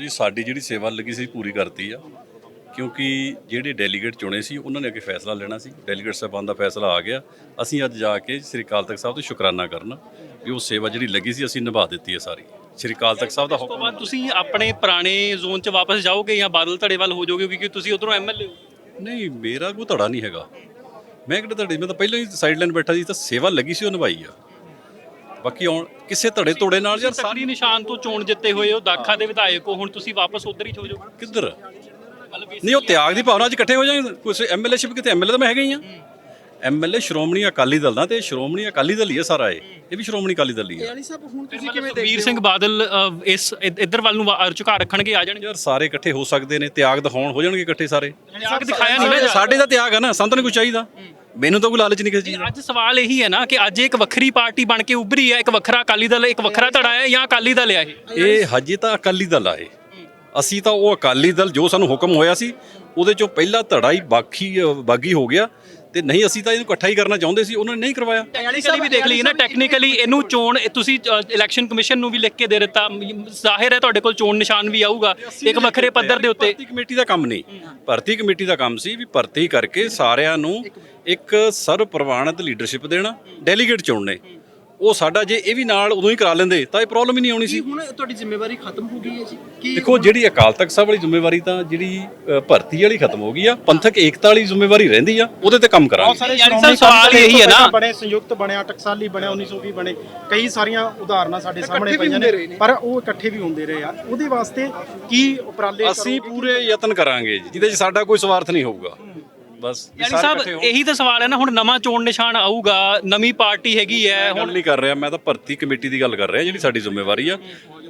ਜੀ ਸਾਡੀ ਜਿਹੜੀ ਸੇਵਾ ਲੱਗੀ ਸੀ ਪੂਰੀ ਕਰਤੀ ਆ। ਕਿਉਂਕਿ ਜਿਹੜੇ ਡੈਲੀਗੇਟ ਚੁਣੇ ਸੀ ਉਹਨਾਂ ਨੇ ਅੱਗੇ ਫੈਸਲਾ ਲੈਣਾ ਸੀ। ਡੈਲੀਗੇਟ ਸਾਹਿਬਾਨ ਦਾ ਫੈਸਲਾ ਆ ਗਿਆ। ਅਸੀਂ ਅੱਜ ਜਾ ਕੇ ਸ੍ਰੀ ਅਕਾਲ ਤਖਤ ਸਾਹਿਬ ਤੋਂ ਸ਼ੁਕਰਾਨਾ ਕਰਨਾ ਵੀ ਉਹ ਸੇਵਾ ਜਿਹੜੀ ਲੱਗੀ ਸੀ ਅਸੀਂ ਨਿਭਾ ਦਿੱਤੀ ਹੈ ਸਾਰੀ। ਸ੍ਰੀ ਅਕਾਲ ਤਖਤ ਸਾਹਿਬ ਦਾ ਉਸ ਤੋਂ ਹੁਕਮ ਬਾਅਦ ਤੁਸੀਂ ਆਪਣੇ ਪੁਰਾਣੇ ਜ਼ੋਨ 'ਚ ਵਾਪਸ ਜਾਓਗੇ ਜਾਂ ਬਾਦਲ ਧੜੇ ਵੱਲ ਹੋ ਜਾਓਗੇ ਕਿਉਂਕਿ ਤੁਸੀਂ ਉਧਰੋਂ ਐਮਐਲਏ ਹੋ? ਨਹੀਂ ਮੇਰਾ ਕੋਈ ਧੜਾ ਨਹੀਂ ਹੈਗਾ। ਮੈਂ ਕਿਹੜਾ ਧੜੇ ਮੈਂ ਤਾਂ ਪਹਿਲਾਂ ਹੀ ਸਾਈਡਲਾਈਨ ਬੈਠਾ ਸੀ ਤਾਂ ਸੇਵਾ ਲੱਗੀ ਸੀ ਉਹ ਨਿਭਾਈ ਆ। ਬਾਕੀ ਹੁਣ ਕਿਸੇ ਧੜੇ ਤੋੜੇ ਨਾਲ ਯਾਰ ਤਕੜੀ ਨਿਸ਼ਾਨ ਤੋਂ ਚੋਣ ਜਿੱਤੇ ਹੋਏ ਹੋ ਦਾਖਾ ਦੇ ਵਿਧਾਇਕ ਹੋ ਹੁਣ ਤੁਸੀਂ ਵਾਪਸ ਉਧਰ ਹੀ ਹੋ ਜਾਓਗੇ ਕਿੱਧਰ ਨਹੀਂ ਉਹ ਤਿਆਗ ਦੀ ਭਾਵਨਾ 'ਚ ਇਕੱਠੇ ਹੋ ਜਾਣਗੇ ਕੁਛ ਐਮਐਲਏਸ਼ਿਪ ਕਿਤੇ ਐਮਐਲਏ ਤਾਂ ਮੈਂ ਹੈਗਾ ਹੀ ਆ। ਐਮਐਲਏ ਸ਼੍ਰੋਮਣੀ ਅਕਾਲੀ ਦਲ ਦਾ ਤੇ ਸ਼੍ਰੋਮਣੀ ਅਕਾਲੀ ਦਲ ਹੀ ਹੈ ਸਾਰਾ ਇਹ। ਇਹ ਵੀ ਸ਼੍ਰੋਮਣੀ ਅਕਾਲੀ ਦਲ ਹੀ ਹੈ ਯਾਨੀ ਸਾਹਿਬ ਹੁਣ ਤੁਸੀਂ ਕਿਵੇਂ ਵੀਰ ਸਿੰਘ ਬਾਦਲ ਇਸ ਇੱਧਰ ਵੱਲ ਨੂੰ ਝੁਕਾ ਰੱਖਣਗੇ ਆ ਜਾਣਗੇ। ਯਾਰ ਸਾਰੇ ਇਕੱਠੇ ਹੋ ਸਕਦੇ ਨੇ ਤਿਆਗ ਦਿਖਾਉਣ ਹੋ ਜਾਣਗੇ ਇਕੱਠੇ ਸਾਰੇ। ਤਿਆਗ ਦਿਖਾਇਆ ਨਹੀਂ ਨਾ ਸਾਡੇ ਦਾ ਤਿਆਗ ਹੈ ਨਾ ਸੰਤ ਨੂੰ ਕੁਝ ਚਾਹੀਦਾ। ਮੈਨੂੰ ਤਾਂ ਕੋਈ ਲਾਲਚ ਨਹੀਂ ਕਿਸੇ ਚੀਜ਼ ਦਾ। ਅੱਜ ਸਵਾਲ ਇਹੀ ਹੈ ਨਾ ਕਿ ਅੱਜ ਇੱਕ ਵੱਖਰੀ ਪਾਰਟੀ ਬਣ ਕੇ ਉੱਭਰੀ ਹੈ ਇੱਕ ਵੱਖਰਾ ਅਕਾਲੀ ਦਲ ਇੱਕ ਵੱਖਰਾ ਧੜਾ ਹੈ ਜਾਂ ਅਕਾਲੀ ਦਲ ਹੈ ਇਹ? ਇਹ ਹਜੇ ਤਾਂ ਅਕਾਲੀ ਦਲ ਆਏ ਅਸੀਂ ਤਾਂ ਉਹ ਅਕਾਲੀ ਦਲ ਜੋ ਸਾਨੂੰ ਹੁਕਮ ਹੋਇਆ ਸੀ ਉਹਦੇ ਚੋਂ ਪਹਿਲਾ ਧੜਾ ਹੀ ਬਾਕੀ ਬਾਗੀ ਹੋ ਗਿਆ ਤੇ ਨਹੀਂ ਅਸੀਂ ਤਾਂ ਇਹਨੂੰ ਇਕੱਠਾ ਹੀ ਕਰਨਾ ਚਾਹੁੰਦੇ ਸੀ ਉਹਨਾਂ ਨੇ ਨਹੀਂ ਕਰਵਾਇਆ। ਟੈਕਨੀਕਲੀ ਵੀ ਦੇਖ ਲਈਏ ਨਾ ਟੈਕਨੀਕਲੀ ਇਹਨੂੰ ਚੋਣ ਤੁਸੀਂ ਇਲੈਕਸ਼ਨ ਕਮਿਸ਼ਨ ਨੂੰ ਵੀ ਲਿਖ ਕੇ ਦੇ ਦਿੱਤਾ। ਜ਼ਾਹਿਰ ਹੈ ਤੁਹਾਡੇ ਕੋਲ ਚੋਣ ਨਿਸ਼ਾਨ ਵੀ ਆਊਗਾ ਇੱਕ ਵੱਖਰੇ ਪੱਧਰ ਦੇ ਉੱਤੇ। ਭਰਤੀ ਕਮੇਟੀ ਦਾ ਕੰਮ ਨਹੀਂ ਭਰਤੀ ਕਮੇਟੀ ਦਾ ਕੰਮ ਸੀ ਵੀ ਭਰਤੀ ਕਰਕੇ ਸਾਰਿਆਂ ਨੂੰ ਇੱਕ ਸਰਵ ਪ੍ਰਵਾਨਿਤ ਲੀਡਰਸ਼ਿਪ ਦੇਣਾ ਡੈਲੀਗੇਟ ਚੁਣਨੇ। ਉਹ ਸਾਡਾ ਜੇ ਇਹ ਵੀ ਨਾਲ ਉਦੋਂ ਹੀ ਕਰਾ ਲੈਂਦੇ ਤਾਂ ਇਹ ਪ੍ਰੋਬਲਮ ਹੀ ਨਹੀਂ ਆਉਣੀ ਸੀ। ਹੁਣ ਤੁਹਾਡੀ ਜ਼ਿੰਮੇਵਾਰੀ ਖਤਮ ਹੋ ਗਈ ਹੈ ਜੀ? ਕੀ ਦੇਖੋ ਜਿਹੜੀ ਅਕਾਲ ਤਖਤ ਸਾਹਿਬ ਵਾਲੀ ਜ਼ਿੰਮੇਵਾਰੀ ਤਾਂ ਜਿਹੜੀ ਭਰਤੀ ਵਾਲੀ ਖਤਮ ਹੋ ਗਈ ਆ ਪੰਥਕ ਏਕਤਾ ਵਾਲੀ ਜ਼ਿੰਮੇਵਾਰੀ ਰਹਿੰਦੀ ਆ ਉਹਦੇ ਤੇ ਕੰਮ ਕਰਾਂਗੇ। ਸਾਰੇ ਯਾਨੀ ਸਵਾਲ ਇਹੀ ਹੈ ਨਾ। ਬਣੇ ਸੰਯੁਕਤ ਬਣਿਆ ਟਕਸਾਲੀ ਬਣਿਆ 1920 ਬਣੇ ਕਈ ਸਾਰੀਆਂ ਉਦਾਹਰਨਾਂ ਸਾਡੇ ਸਾਹਮਣੇ ਪਈਆਂ ਨੇ। ਪਰ ਉਹ ਇਕੱਠੇ ਵੀ ਹੁੰਦੇ ਰਹੇ ਆ। ਉਹਦੇ ਵਾਸਤੇ ਕੀ ਉਪਰਾਲੇ ਅਸੀਂ ਪੂਰੇ ਯਤਨ ਕਰਾਂਗੇ ਜੀ, ਜਿਹਦੇ 'ਚ ਸਾਡਾ ਕੋਈ ਸਵਾਰਥ ਨਹੀਂ ਹੋਊਗਾ। ਬਸ ਇਹ ਯਾਨੀ ਸਾਹਿਬ ਹੋਣ। ਇਹੀ ਤਾਂ ਸਵਾਲ ਹੈ ਨਾ ਹੁਣ ਨਵਾਂ ਚੋਣ ਨਿਸ਼ਾਨ ਆਊਗਾ ਨਵੀਂ ਪਾਰਟੀ ਹੈਗੀ ਹੈ ਗੱਲ ਨਹੀਂ ਕਰ ਰਿਹਾ ਮੈਂ ਤਾਂ ਭਰਤੀ ਕਮੇਟੀ ਦੀ ਗੱਲ ਕਰ ਰਿਹਾ ਜਿਹੜੀ ਸਾਡੀ ਜ਼ਿੰਮੇਵਾਰੀ ਆ।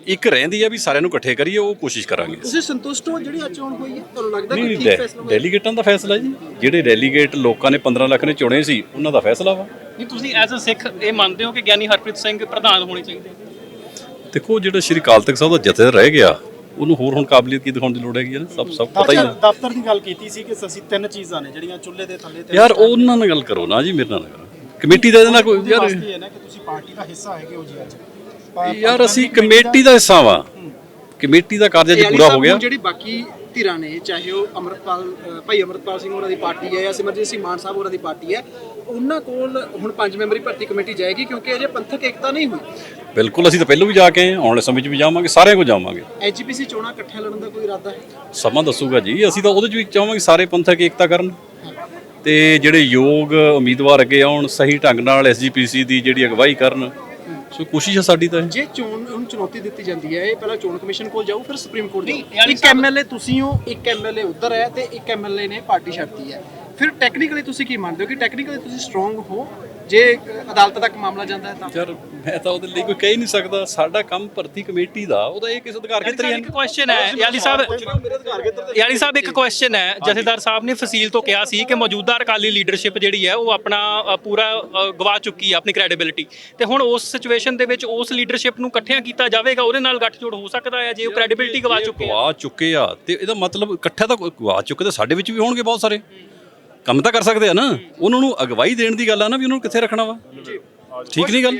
ਇੱਕ ਰਹਿੰਦੀ ਆ ਵੀ ਸਾਰਿਆਂ ਨੂੰ ਇਕੱਠੇ ਕਰੀਏ ਉਹ ਕੋਸ਼ਿਸ਼ ਕਰਾਂਗੇ। ਤੁਸੀਂ ਸੰਤੁਸ਼ਟ ਹੋ ਜਿਹੜੀ ਅੱਜ ਚੋਣ ਹੋਈ ਹੈ? ਤੁਹਾਨੂੰ ਲੱਗਦਾ ਕਿ ਠੀਕ ਫੈਸਲਾ ਹੋਇਆ? ਡੈਲੀਗੇਟਾਂ ਦਾ ਫੈਸਲਾ ਜੀ। ਜਿਹੜੇ ਡੈਲੀਗੇਟ ਲੋਕਾਂ ਨੇ 15 ਲੱਖ ਨੇ ਚੁਣੇ ਸੀ ਉਹਨਾਂ ਦਾ ਫੈਸਲਾ ਵਾ। ਨਹੀਂ ਤੁਸੀਂ ਐਜ਼ ਅ ਸਿੱਖ ਇਹ ਮੰਨਦੇ ਹੋ ਕਿ ਗਿਆਨੀ ਹਰਪ੍ਰੀਤ ਸਿੰਘ ਪ੍ਰਧਾਨ ਹੋਣੇ ਚਾਹੀਦੇ? ਦੇਖੋ ਜਿਹੜਾ ਸ਼੍ਰੀ ਅਕਾਲ ਤਖਤ ਸਾਹਿਬ ਦਾ ਜਥੇ ਰਹਿ ਗਿਆ ਉਹਨੂੰ ਹੋਰ ਹੁਣ ਕਾਬਲੀਅਤ ਕੀ ਦਿਖਾਉਣ ਦੀ ਲੋੜ ਹੈਗੀ ਹੈ ਨਾ? ਸਭ ਸਭ ਪਤਾ ਹੀ ਹੈ ਦਫ਼ਤਰ ਦੀ ਗੱਲ ਕੀਤੀ ਸੀ ਕਿ ਅਸੀਂ ਤਿੰਨ ਚੀਜ਼ਾਂ ਨੇ ਜਿਹੜੀਆਂ ਚੁੱਲ੍ਹੇ ਦੇ ਥੱਲੇ ਤੇ ਯਾਰ ਉਹਨਾਂ ਨਾਲ ਗੱਲ ਕਰੋ ਨਾ ਜੀ ਮੇਰੇ ਨਾਲ ਕਮੇਟੀ ਦਾ ਇਹਦੇ ਨਾਲ ਕੋਈ ਯਾਰ ਹੈ ਨਾ ਕਿ ਤੁਸੀਂ ਪਾਰਟੀ ਦਾ ਹਿੱਸਾ ਹੈਗੇ ਹੋ ਜੀ ਅੱਜ। ਯਾਰ ਅਸੀਂ ਕਮੇਟੀ ਦਾ ਹਿੱਸਾ ਵਾਂ। ਕਮੇਟੀ ਦਾ ਕਾਰਜ ਪੂਰਾ ਹੋ ਗਿਆ। ਜਿਹੜੀ ਬਾਕੀ ਧਿਰਾਂ ਨੇ ਚਾਹੇ ਉਹ ਅਮਰਪਾਲ ਭਾਈ ਅਮਰਪਾਲ ਸਿੰਘ ਹੋਰਾਂ ਦੀ ਪਾਰਟੀ ਹੈ ਜਾਂ ਸਿਮਰਜੀਤ ਸਿੰਘ ਮਾਨ ਸਾਹਿਬ ਹੋਰਾਂ ਦੀ ਪਾਰਟੀ ਹੈ ਉਹਨਾਂ ਕੋਲ ਹੁਣ ਪੰਜ ਮੈਂਬਰੀ ਭਰਤੀ ਕਮੇਟੀ ਜਾਏਗੀ ਕਿਉਂਕਿ ਅਜੇ ਪੰਥਕ ਏਕਤਾ ਨਹੀਂ ਹੋਈ। ਬਿਲਕੁਲ ਅਸੀਂ ਤਾਂ ਪਹਿਲਾਂ ਵੀ ਜਾ ਕੇ ਆਏ ਹਾਂ, ਆਉਣ ਵਾਲੇ ਸਮੇਂ 'ਚ ਵੀ ਜਾਵਾਂਗੇ ਸਾਰਿਆਂ ਕੋਲ ਜਾਵਾਂਗੇ। ਐਜੀਪੀਸੀ ਚੋਣਾਂ ਇਕੱਠੇ ਲੜਨ ਦਾ ਕੋਈ ਇਰਾਦਾ ਹੈ? ਸਮਾਂ ਦੱਸੂਗਾ ਜੀ ਅਸੀਂ ਤਾਂ ਉਹਦੇ 'ਚ ਵੀ ਚਾਹਾਂਗੇ ਸਾਰੇ ਪੰਥਕ ਏਕਤਾ ਕਰਨ। ਤੇ ਜਿਹੜੇ ਯੋਗ ਉਮੀਦਵਾਰ ਅੱਗੇ ਆਉਣ ਸਹੀ ਢੰਗ ਨਾਲ ਐਸਜੀਪੀਸੀ ਦੀ ਜਿਹੜੀ ਅਗਵਾਈ ਕਰਨ ਸੋ ਕੋਸ਼ਿਸ਼ ਹੈ ਸਾਡੀ ਤਾਂ ਇਹ। ਜੇ ਚੋਣ ਨੂੰ ਚੁਣੌਤੀ ਦਿੱਤੀ ਜਾਂਦੀ ਹੈ ਇਹ ਪਹਿਲਾਂ ਚੋਣ ਕਮਿਸ਼ਨ ਕੋਲ ਜਾਊ ਫਿਰ ਸੁਪਰੀਮ ਕੋਰਟ ਜਾਊ ਯਾਨੀ ਇੱਕ ਐਮਐਲਏ ਤੁਸੀਂ ਹੋ ਇੱਕ ਐਮਐਲਏ ਉੱਧਰ ਹੈ ਤੇ ਇੱਕ ਐਮਐਲਏ ਨੇ ਪਾਰਟੀ ਛੱਡਤੀ ਹੈ ਫਿਰ ਟੈਕਨੀਕਲੀ ਤੁਸੀਂ ਕੀ ਮੰਨਦੇ ਹੋ ਕਿ ਟੈਕਨੀਕਲੀ ਤੁਸੀਂ ਸਟਰੋਂਗ ਹੋ ਜੇ ਅਦਾਲਤ ਤੱਕ ਮਾਮਲਾ ਜਾਂਦਾ ਹੈ ਤਾਂ। ਯਾਰ ਮੈਂ ਤਾਂ ਉਹਦੇ ਲਈ ਕੋਈ ਕਹਿ ਨਹੀਂ ਸਕਦਾ। ਸਾਡਾ ਕੰਮ ਭਰਤੀ ਕਮੇਟੀ ਦਾ ਉਹਦਾ ਇਹ ਕਿਸ ਅਧਿਕਾਰ ਖੇਤਰ ਹੀ ਇੱਕ ਕੁਐਸਚਨ ਹੈ ਯਾਲੀ ਸਾਹਿਬ ਯਾਲੀ ਸਾਹਿਬ ਇੱਕ ਕੁਐਸਚਨ ਹੈ। ਜਥੇਦਾਰ ਸਾਹਿਬ ਨੇ ਫਸੀਲ ਤੋਂ ਕਿਹਾ ਸੀ ਕਿ ਮੌਜੂਦਾ ਅਕਾਲੀ ਲੀਡਰਸ਼ਿਪ ਜਿਹੜੀ ਹੈ ਉਹ ਆਪਣਾ ਪੂਰਾ ਗਵਾ ਚੁੱਕੀ ਹੈ ਆਪਣੀ ਕ੍ਰੈਡੀਬਿਲਿਟੀ ਤੇ ਹੁਣ ਉਸ ਸਿਚੁਏਸ਼ਨ ਦੇ ਵਿੱਚ ਉਸ ਲੀਡਰਸ਼ਿਪ ਨੂੰ ਇਕੱਠਿਆਂ ਕੀਤਾ ਜਾਵੇਗਾ ਉਹਦੇ ਨਾਲ ਗੱਠਜੋੜ ਹੋ ਸਕਦਾ ਹੈ ਜੇ ਉਹ ਕ੍ਰੈਡੀਬਿਲਿਟੀ ਗਵਾ ਚੁੱਕੇ ਆ? ਗਵਾ ਚੁੱਕੇ ਆ ਤੇ ਇਹਦਾ ਮਤਲਬ ਇਕੱਠਾ ਤਾਂ ਗਵਾ ਚੁੱਕੇ ਤੇ ਸਾਡੇ ਵਿੱਚ ਵੀ ਹੋਣਗੇ ਬਹੁਤ ਸਾਰੇ। ਕੰਮ ਤਾਂ ਕਰ ਸਕਦੇ ਆ ਨਾ। ਉਹਨਾਂ ਨੂੰ ਅਗਵਾਈ ਦੇਣ ਦੀ ਗੱਲ ਆ ਨਾ ਵੀ ਉਹਨਾਂ ਨੂੰ ਕਿੱਥੇ ਰੱਖਣਾ ਵਾ। ਠੀਕ ਨਹੀਂ ਗੱਲ?